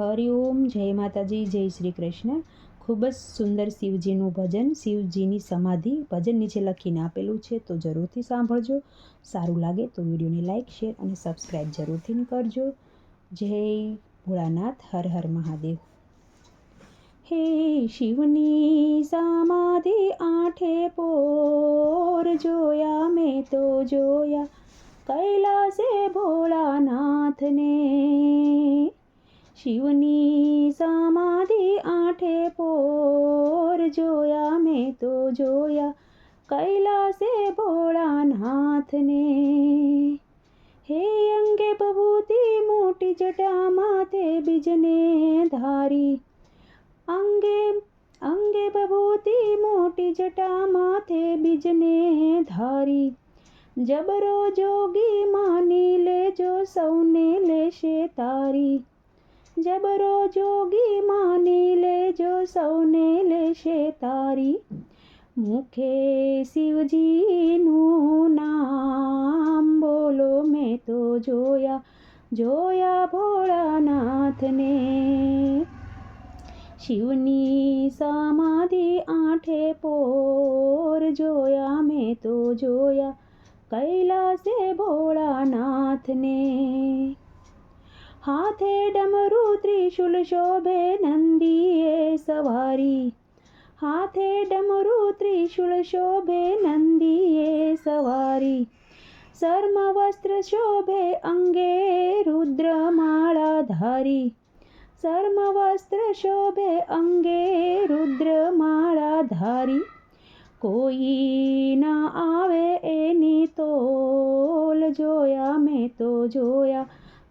હરિઓમ જય માતાજી, જય શ્રી કૃષ્ણ. ખૂબ જ સુંદર શિવજીનું ભજન, શિવજીની સમાધિ ભજન નીચે લખીને આપેલું છે, તો જરૂરથી સાંભળજો. સારું લાગે તો વિડીયોને લાઇક શેર અને સબસ્ક્રાઈબ જરૂરથી કરજો. જય ભોળાનાથ, હર હર મહાદેવ. હે શિવની સમાધિ આઠે પોર જોયા, મેં તો જોયા. કૈલાસે ભોળાનાથને શિવની સમાધિ આઠે પોર જોયા મેં તો જોયા કૈલાસે ભોળાનાથને હે અંગે બભૂતિ મોટી જટા માથે બીજને ધારી અંગે અંગે બભૂતિ મોટી જટા માથે બીજને ધારી જબરો જોગી માની લેજો સૌને લેશે તારી જબરો જોગી માની લેજો, સૌને લેશે તારી. મુખે શિવજીનું નામ બોલો, મેં તો જોયા જોયા ભોળાનાથને. શિવની સમાધિ આઠે પોર જોયા, મેં તો જોયા, કૈલાસે ભોળાનાથને. हाथे डमरु त्रिशूल शोभे नंदिए सवारी। हाथे डमरु त्रिशूल शोभे नंदिए सवारी। सर्म वस्त्र शोभे अंगे रुद्रमाला धारी सर्म वस्त्र शोभे अंगे रुद्रमाला धारी कोई ना आवे एनी तोल, जोया मैं तो जोया।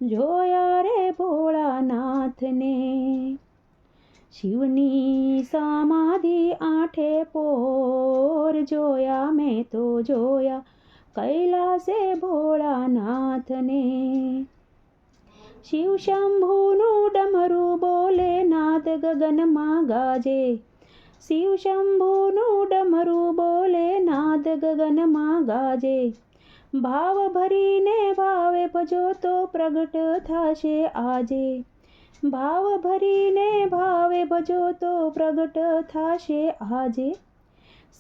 જોયા રે ભોળાનાથને શિવની સમાધિ આઠે પોર જોયા મેં તો જોયા કૈલાસે ભોળાનાથને શિવ શંભુનું ડમરું બોલે નાદ ગગનમાં ગાજે શિવ શંભુનું ડમરું બોલે નાદ ગગનમાં ગાજે ભાવ ભરીને ભાવે ભજો તો પ્રગટ થશે આજે. ભાવ ભરીને ભાવે ભજો તો પ્રગટ થશે આજે.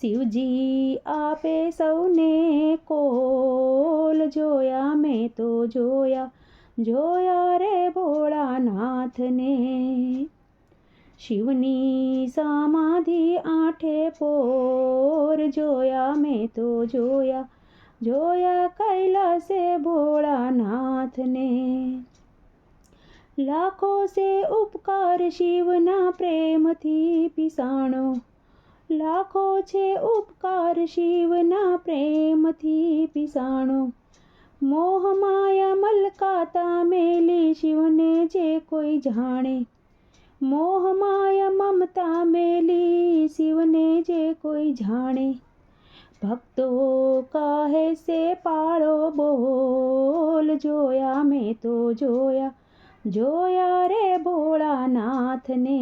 શિવજી આપે સૌને કોલ જોયા, મેં તો જોયા જોયા રે ભોળાનાથને. શિવની સમાધિ આઠે પોર જોયા, મેં તો જોયા જોયા કૈલાસે ભોળાનાથને. લાખો સે ઉપકાર શિવના પ્રેમથી પિસાણો. લાખો છે ઉપકાર શિવના પ્રેમથી પિસાણો. મોહ માયા મલકાતા મેલી શિવને જે કોઈ જાણે. મોહ માયા મમતા મેલી શિવને જે કોઈ જાણે. ભક્તો કહે છે પાળો બોલ જોયા મેં તો જોયા જોયા રે ભોળાનાથને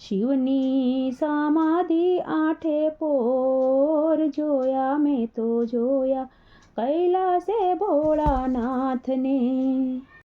શિવની સમાધિ આઠે પોર જોયા મેં તો જોયા કૈલાસે ભોળાનાથને